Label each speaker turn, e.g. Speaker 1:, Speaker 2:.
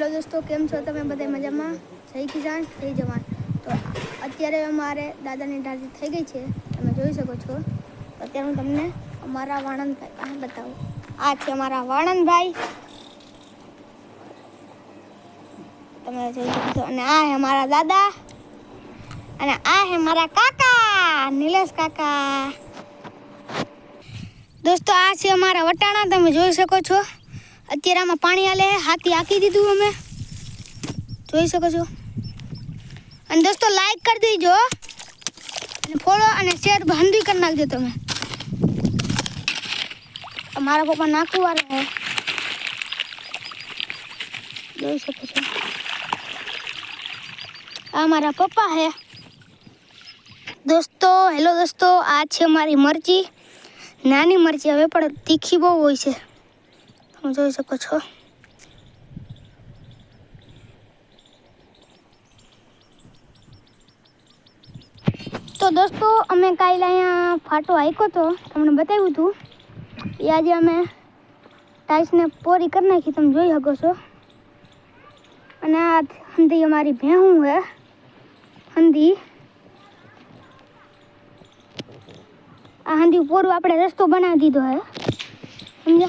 Speaker 1: hello દોસ્તો કેમ છો તમે બધા મજામાં જય કિસાન જય જવાન તો અત્યારે અમારે દાદાની ઢાળી થઈ ગઈ છે તમે જોઈ શકો છો અત્યારે હું તમને અમારા વાણંદભાઈ આ બતાવું આ છે અમારા વાણંદભાઈ તમે જોઈ શકો છો અને આ છે અમારા દાદા અને આ હે મારા કાકા નિલેશ કાકા દોસ્તો આ છે અમારા વટાણા તમે જોઈ શકો છો अत्यारा में पानी आले हाथी आकी दीदू हमें જોઈ શકો છો અને દોસ્તો લાઈક કરી દેજો અને ફોલો અને શેર ભંદી કર નાખજો તમે અમારો પપ્પા નાકુવાળો છે જોઈ શકો છો આ મારા પપ્પા છે દોસ્તો હેલો દોસ્તો આજ છે મારી મરજી નાની મરજી હવે પણ તીખી બો હોય છે મજો જપક છો તો દોસ્તો અમે કાયલાયા ફાટો આયકો તો અમને બતાયુંતું કે આજે અમે ટાઈસ ને પોરી કરનાખી તમે જોઈ શકો છો અને આ અમારી ભેંસું હે આંધી ઉપર આપણે રસ્તો બનાવી દીધો હે એમ જો